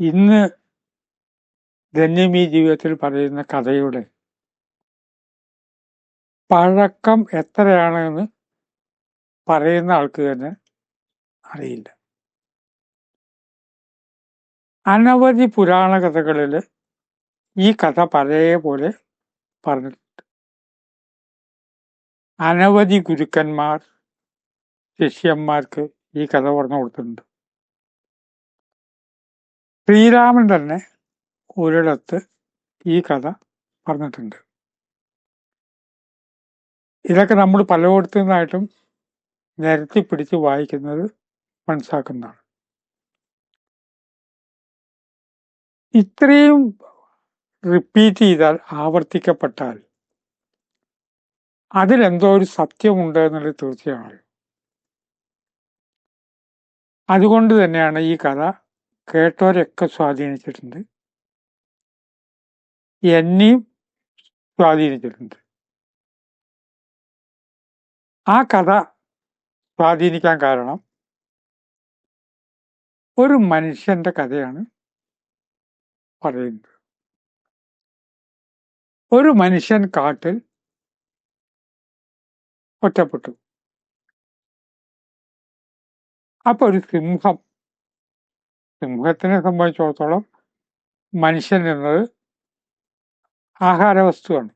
ഇന്ന് ധന്യമീ ജീവിതത്തിൽ പറയുന്ന കഥയുടെ പഴക്കം എത്രയാണെന്ന് പറയുന്ന ആൾക്ക് തന്നെ അറിയില്ല. അനവധി പുരാണ കഥകളിൽ ഈ കഥ പഴയ പോലെ പറഞ്ഞിട്ടുണ്ട്. അനവധി ഗുരുക്കന്മാർ ശിഷ്യന്മാർക്ക് ഈ കഥ പറഞ്ഞു കൊടുത്തിട്ടുണ്ട്. ശ്രീരാമൻ തന്നെ ഒരിടത്ത് ഈ കഥ പറഞ്ഞിട്ടുണ്ട്. ഇതൊക്കെ നമ്മൾ പലയിടത്തു നിന്നായിട്ടും നിരത്തി പിടിച്ച് വായിക്കുന്നത് മനസ്സിലാക്കുന്നതാണ് ഇത്രയും റിപ്പീറ്റ് ചെയ്താൽ ആവർത്തിക്കപ്പെട്ടാൽ അതിലെന്തോ ഒരു സത്യമുണ്ട് എന്നുള്ളത് തീർച്ചയാണ് അതുകൊണ്ട് തന്നെയാണ് ഈ കഥ കേട്ടവരൊക്കെ സ്വാധീനിച്ചിട്ടുണ്ട്. എന്നെയും സ്വാധീനിച്ചിട്ടുണ്ട്. ആ കഥ സ്വാധീനിക്കാൻ കാരണം ഒരു മനുഷ്യന്റെ കഥയാണ് പറയുന്നത്. ഒരു മനുഷ്യൻ കാട്ടിൽ ഒറ്റപ്പെട്ടു. അപ്പൊ ഒരു സിംഹം സിംഹത്തിനെ സംബന്ധിച്ചിടത്തോളം മനുഷ്യൻ എന്നത് ആഹാരവസ്തുവാണ്.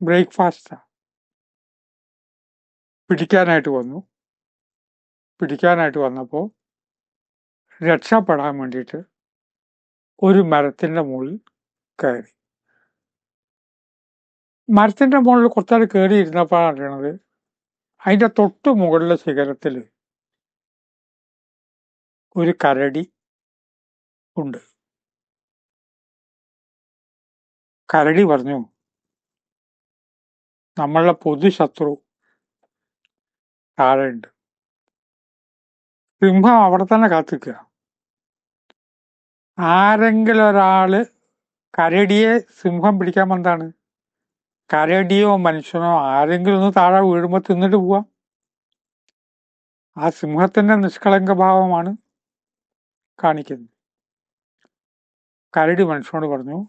ബ്രേക്ക്ഫാസ്റ്റാണ് പിടിക്കാനായിട്ട് വന്നു. പിടിക്കാനായിട്ട് വന്നപ്പോൾ രക്ഷപ്പെടാൻ വേണ്ടിയിട്ട് ഒരു മരത്തിന്റെ മുകളിൽ കയറി. മരത്തിന്റെ മുകളിൽ കുറച്ചാൾ കയറി ഇരുന്നപ്പോഴാണ് അറിയണത് അതിന്റെ തൊട്ട് മുകളിലെ ശിഖരത്തിൽ ഒരു കരടി ഉണ്ട്. കരടി പറഞ്ഞു നമ്മളുടെ പൊതുശത്രു താഴെയുണ്ട് സിംഹം അവിടെ തന്നെ കാത്തിക്കുക ആരെങ്കിലും ഒരാൾ കരടിയെ സിംഹം പിടിക്കാൻ എന്താണ് കരടിയോ മനുഷ്യനോ ആരെങ്കിലും ഒന്ന് താഴെ വീഴുമ്പോ തിന്നിട്ട് പോവാം. ആ സിംഹത്തിന്റെ നിഷ്കളങ്ക ഭാവമാണ് കാണിക്കുന്നത് കരടി മനുഷ്യനോട് പറഞ്ഞു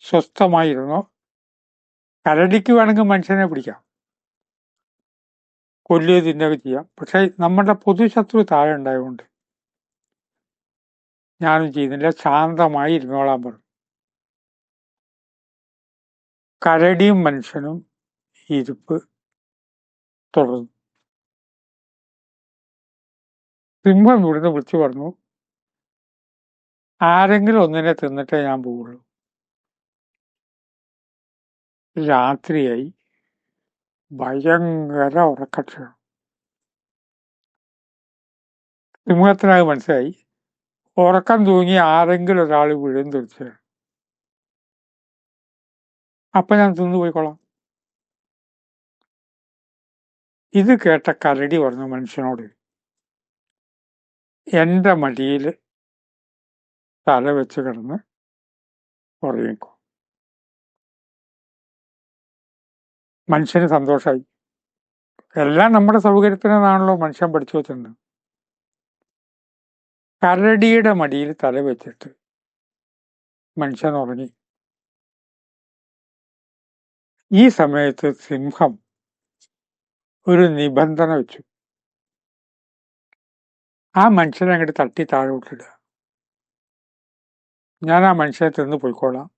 സ്വസ്ഥമായിരുന്നു? കരടിക്ക് വേണമെങ്കിൽ മനുഷ്യനെ പിടിക്കാം. കൊല്ലുക തിന്നുകയൊക്കെ ചെയ്യാം. പക്ഷെ നമ്മുടെ പൊതുശത്രു താഴെ ഉണ്ടായതുകൊണ്ട് ഞാനും ചെയ്യുന്നില്ല. ശാന്തമായി ഇരുന്നോളാൻ പറഞ്ഞു. കരടിയും മനുഷ്യനും ഇരുപ്പ് തുടർന്നു. സിംഹം ഇവിടുന്ന് വിളിച്ചു പറഞ്ഞു ആരെങ്കിലും ഒന്നിനെ തിന്നിട്ടേ ഞാൻ പോവുള്ളൂ. രാത്രിയായി. ഭയങ്കര ഉറക്കക്ഷണം സിംഹത്തിനായി മനസ്സിലായി. ഉറക്കം തൂങ്ങി ആരെങ്കിലും ഒരാൾ വീഴും തീർച്ചയാണ് അപ്പൊ ഞാൻ തിന്നു പോയിക്കോളാം. ഇത് കേട്ട കരടി പറഞ്ഞു മനുഷ്യനോട് എന്റെ മടിയിൽ തല വെച്ച് കിടന്ന് ഉറങ്ങിക്കും. മനുഷ്യന് സന്തോഷമായി എല്ലാം നമ്മുടെ സൗകര്യത്തിനാണല്ലോ മനുഷ്യൻ പഠിച്ചു വെച്ചിട്ടുണ്ട് കരടിയുടെ മടിയിൽ തല വെച്ചിട്ട് മനുഷ്യൻ ഉറങ്ങി. ഈ സമയത്ത് സിംഹം ഒരു നിബന്ധന വെച്ചു. ആ മനുഷ്യനെ അങ്ങോട്ട് തട്ടി താഴെ താഴോട്ടിടുക. ഞാൻ ആ മനുഷ്യനെ തിന്ന് പോയിക്കോളാം.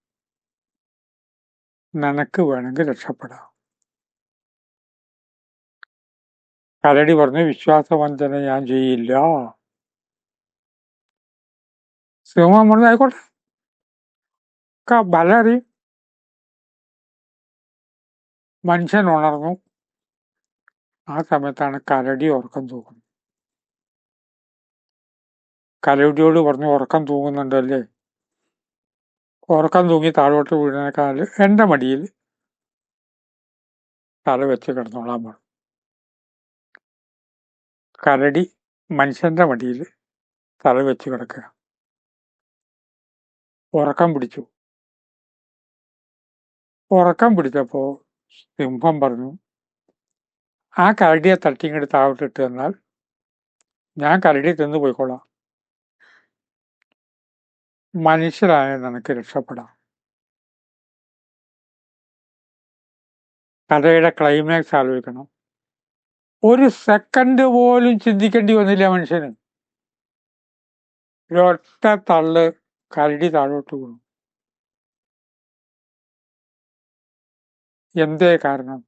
നനക്ക് വേണമെങ്കിൽ രക്ഷപ്പെടാം. കരടി പറഞ്ഞു വിശ്വാസവഞ്ചന ഞാൻ ചെയ്യില്ല. സിംഹം പറഞ്ഞു ആയിക്കോട്ടെ. ബല മനുഷ്യൻ ഉണർന്നു. ആ സമയത്താണ് കരടി ഉറക്കം തൂങ്ങുന്നത്. കരടിയോട് പറഞ്ഞു ഉറക്കം തൂങ്ങുന്നുണ്ടല്ലേ? ഉറക്കം തൂങ്ങി താഴോട്ട് വീഴുന്നേക്കാൾ എന്റെ മടിയിൽ തല വെച്ച് കിടന്നോളാൻ പറഞ്ഞു കരടി മനുഷ്യന്റെ മടിയിൽ തല വെച്ച് കിടക്കുക. ഉറക്കം പിടിച്ചു. ഉറക്കം പിടിച്ചപ്പോൾ സിംഹം പറഞ്ഞു ആ കരടിയെ തട്ടിങ്ങോട്ട് താഴോട്ടിട്ട് തന്നാൽ ഞാൻ കരടി തിന്നു പോയിക്കോളാം. മനുഷ്യരായ നിനക്ക് രക്ഷപ്പെടാം. കഥയുടെ ക്ലൈമാക്സ് ആലോചിക്കണം. ഒരു സെക്കൻഡ് പോലും ചിന്തിക്കേണ്ടി വന്നില്ല മനുഷ്യന്. ഒരൊറ്റ തള്ള് കരടി താഴോട്ട് വീണു. എന്തേ കാരണം?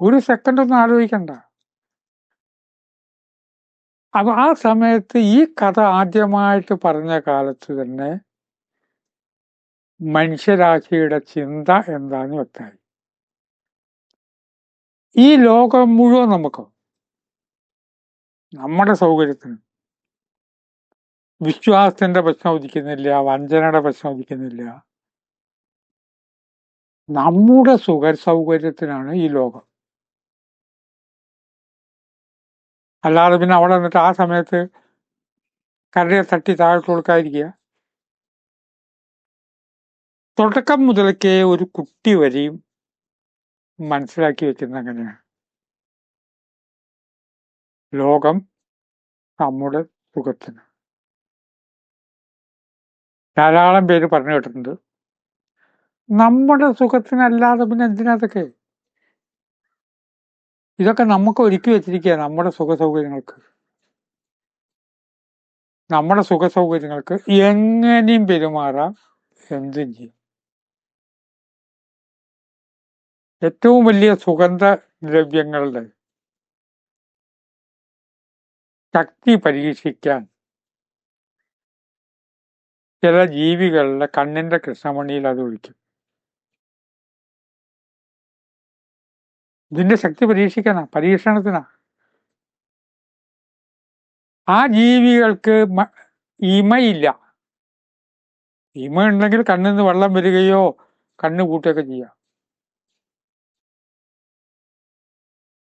ഒരു സെക്കൻഡ് ഒന്നും ആലോചിക്കണ്ട. അപ്പൊ ആ സമയത്ത് ഈ കഥ ആദ്യമായിട്ട് പറഞ്ഞ കാലത്ത് തന്നെ മനുഷ്യരാശിയുടെ ചിന്ത എന്താന്ന് വ്യക്തമായി. ഈ ലോകം മുഴുവൻ നമുക്ക് നമ്മുടെ സൗകര്യത്തിന് വിശ്വാസത്തിന്റെ പ്രശ്നം ഉദിക്കുന്നില്ല വഞ്ചനയുടെ പ്രശ്നം ഉദിക്കുന്നില്ല. നമ്മുടെ സുഖ സൗകര്യത്തിനാണ് ഈ ലോകം. അല്ലാതെ പിന്നെ അവിടെ നിന്നിട്ട് ആ സമയത്ത് കരയെ തട്ടി താഴോട്ട് കൊടുക്കാതിരിക്കുക. തുടക്കം മുതലൊക്കെ ഒരു കുട്ടി വരെയും മനസ്സിലാക്കി വെക്കുന്ന അങ്ങനെയാണ്. ലോകം നമ്മുടെ സുഖത്തിന്. ധാരാളം പേര് പറഞ്ഞു കേട്ടിട്ടുണ്ട്. നമ്മുടെ സുഖത്തിനല്ലാതെ പിന്നെ എന്തിനതൊക്കെ ഇതൊക്കെ നമുക്ക് ഒരുക്കി വെച്ചിരിക്കുക നമ്മുടെ സുഖ സൗകര്യങ്ങൾക്ക്. നമ്മുടെ സുഖ സൗകര്യങ്ങൾക്ക് എങ്ങനെയും പെരുമാറാം എന്തും ചെയ്യും. ഏറ്റവും വലിയ സുഗന്ധ ദ്രവ്യങ്ങളുടെ ശക്തി പരീക്ഷിക്കാൻ ചില ജീവികളുടെ കണ്ണിന്റെ കൃഷ്ണമണിയിൽ അത് ഒഴിക്കും. ഇതിന്റെ ശക്തി പരീക്ഷിക്കാനാ പരീക്ഷണത്തിനാ. ആ ജീവികൾക്ക് ഇമയില്ല. ഇമ ഉണ്ടെങ്കിൽ കണ്ണിൽ നിന്ന് വെള്ളം വരികയോ കണ്ണ് കൂട്ടുകയൊക്കെ ചെയ്യാം.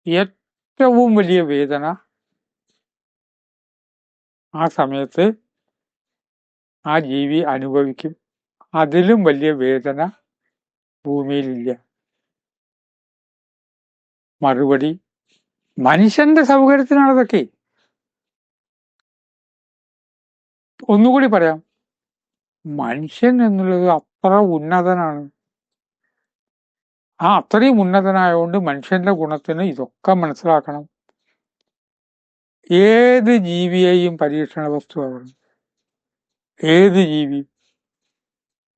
ഏറ്റവും വലിയ വേദന ആ സമയത്ത് ആ ജീവി അനുഭവിക്കും. അതിലും വലിയ വേദന ഭൂമിയിലില്ല. മറുപടി. മനുഷ്യന്റെ സൗകര്യത്തിനാണ് അതൊക്കെ. ഒന്നുകൂടി പറയാം. മനുഷ്യൻ എന്നുള്ളത് അത്ര ഉന്നതനാണ്. ആ അത്രയും ഉന്നതനായതുകൊണ്ട് മനുഷ്യന്റെ ഗുണത്തിന് ഇതൊക്കെ മനസ്സിലാക്കണം. ഏത് ജീവിയെയും പരീക്ഷണ വസ്തുവാകണം ഏത് ജീവി?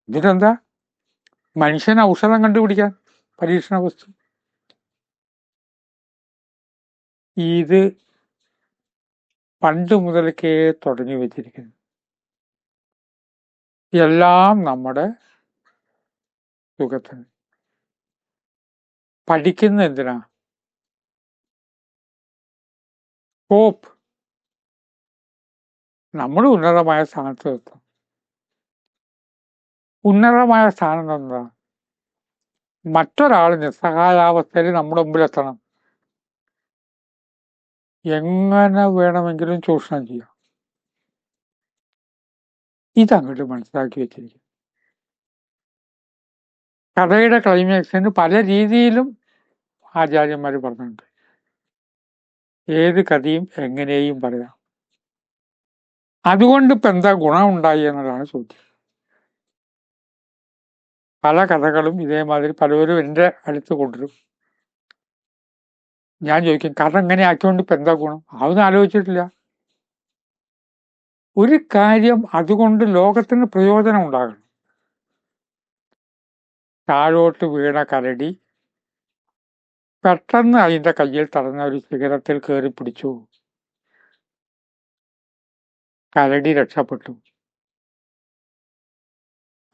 ഇതിനെന്താ? മനുഷ്യൻ ഔഷധം കണ്ടുപിടിക്കാൻ പരീക്ഷണ വസ്തു. ഇത് പണ്ട് മുതൽക്കേ തുടങ്ങി വെച്ചിരിക്കുന്നു. എല്ലാം നമ്മുടെ സുഖത്തിന്. പഠിക്കുന്ന എന്തിനാ? ഹോപ്പ് നമ്മൾ ഉന്നതമായ സ്ഥാനത്ത് എത്തും ഉന്നതമായ സ്ഥാനം എന്താ മറ്റൊരാൾ നിസ്സഹായാവസ്ഥയിൽ നമ്മുടെ മുമ്പിൽ എത്തണം എങ്ങനെ വേണമെങ്കിലും ചൂഷണം ചെയ്യാം. ഇതങ്ങോട്ട് മനസ്സിലാക്കി വെച്ചിരിക്കും കഥയുടെ ക്ലൈമാക്സിന് പല രീതിയിലും ആചാര്യന്മാർ പറഞ്ഞിട്ടുണ്ട്. ഏത് കഥയും എങ്ങനെയും പറയാം. അതുകൊണ്ട് ഇപ്പം എന്താ ഗുണമുണ്ടായി എന്നതാണ് ചോദ്യം. പല കഥകളും ഇതേമാതിരി പലവരും എന്റെ അടുത്ത് കൊണ്ടുവരും. ഞാൻ ചോദിക്കും കാരണം എങ്ങനെ ആക്കിയോണ്ട് ഇപ്പൊ എന്താ ഗുണം? അതൊന്നും ആലോചിച്ചിട്ടില്ല. ഒരു കാര്യം അതുകൊണ്ട് ലോകത്തിന് പ്രയോജനം ഉണ്ടാകണം. താഴോട്ട് വീണ കരടി പെട്ടെന്ന് അതിന്റെ കയ്യിൽ തടഞ്ഞ ഒരു ശിഖരത്തിൽ കയറി പിടിച്ചു. കരടി രക്ഷപ്പെട്ടു.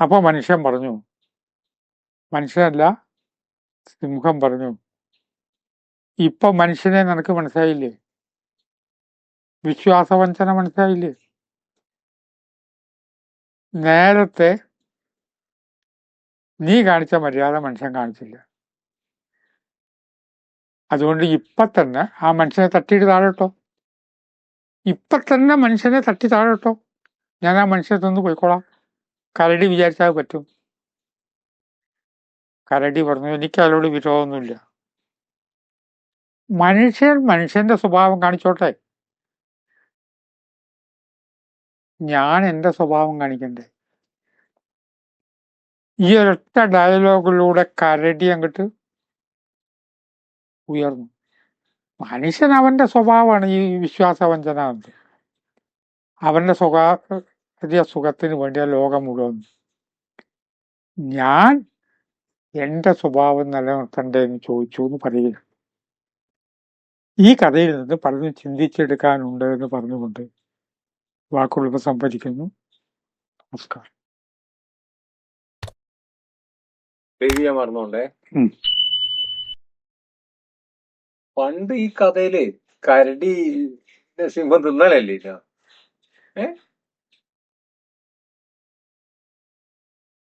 അപ്പോൾ മനുഷ്യൻ പറഞ്ഞു മനുഷ്യനല്ല സിംഹം പറഞ്ഞു ഇപ്പൊ മനുഷ്യനെ നിനക്ക് മനസ്സിലായില്ലേ? വിശ്വാസവഞ്ചന മനസ്സിലായില്ലേ? നേരത്തെ നീ കാണിച്ച മര്യാദ മനുഷ്യൻ കാണിച്ചില്ല. അതുകൊണ്ട് ഇപ്പൊ തന്നെ ആ മനുഷ്യനെ തട്ടിയിട്ട് താഴെട്ടോ. ഇപ്പൊ തന്നെ മനുഷ്യനെ തട്ടി താഴെട്ടോ. ഞാൻ ആ മനുഷ്യനെ തന്നു പോയിക്കോളാം. കരടി വിചാരിച്ചാൽ പറ്റും. കരടി പറഞ്ഞു എനിക്ക് അയാളോട് വിരോധമൊന്നുമില്ല. മനുഷ്യൻ മനുഷ്യന്റെ സ്വഭാവം കാണിച്ചോട്ടെ. ഞാൻ എന്റെ സ്വഭാവം കാണിക്കണ്ടേ? ഈ ഒരൊറ്റ ഡയലോഗിലൂടെ കരടി അങ്ങോട്ട് ഉയർന്നു. മനുഷ്യൻ അവന്റെ സ്വഭാവമാണ് ഈ വിശ്വാസവഞ്ചന അവന്റെ സ്വകാര്യ സുഖത്തിന് വേണ്ടിയ ലോകം മുഴുവൻ. ഞാൻ എന്റെ സ്വഭാവം നിലനിർത്തണ്ടേ എന്ന് ചോദിച്ചു എന്ന് പറയുക ഈ കഥയിൽ നിന്ന് പലതും ചിന്തിച്ചെടുക്കാനുണ്ട് എന്ന് പറഞ്ഞുകൊണ്ട് വാക്കുകൾ സംഭരിക്കുന്നു. നമസ്കാരം. ബേബി മറന്നോണ്ടേ? പണ്ട് ഈ കഥയിൽ കരടി സിംഹം തിന്നലല്ലേ? ഏ?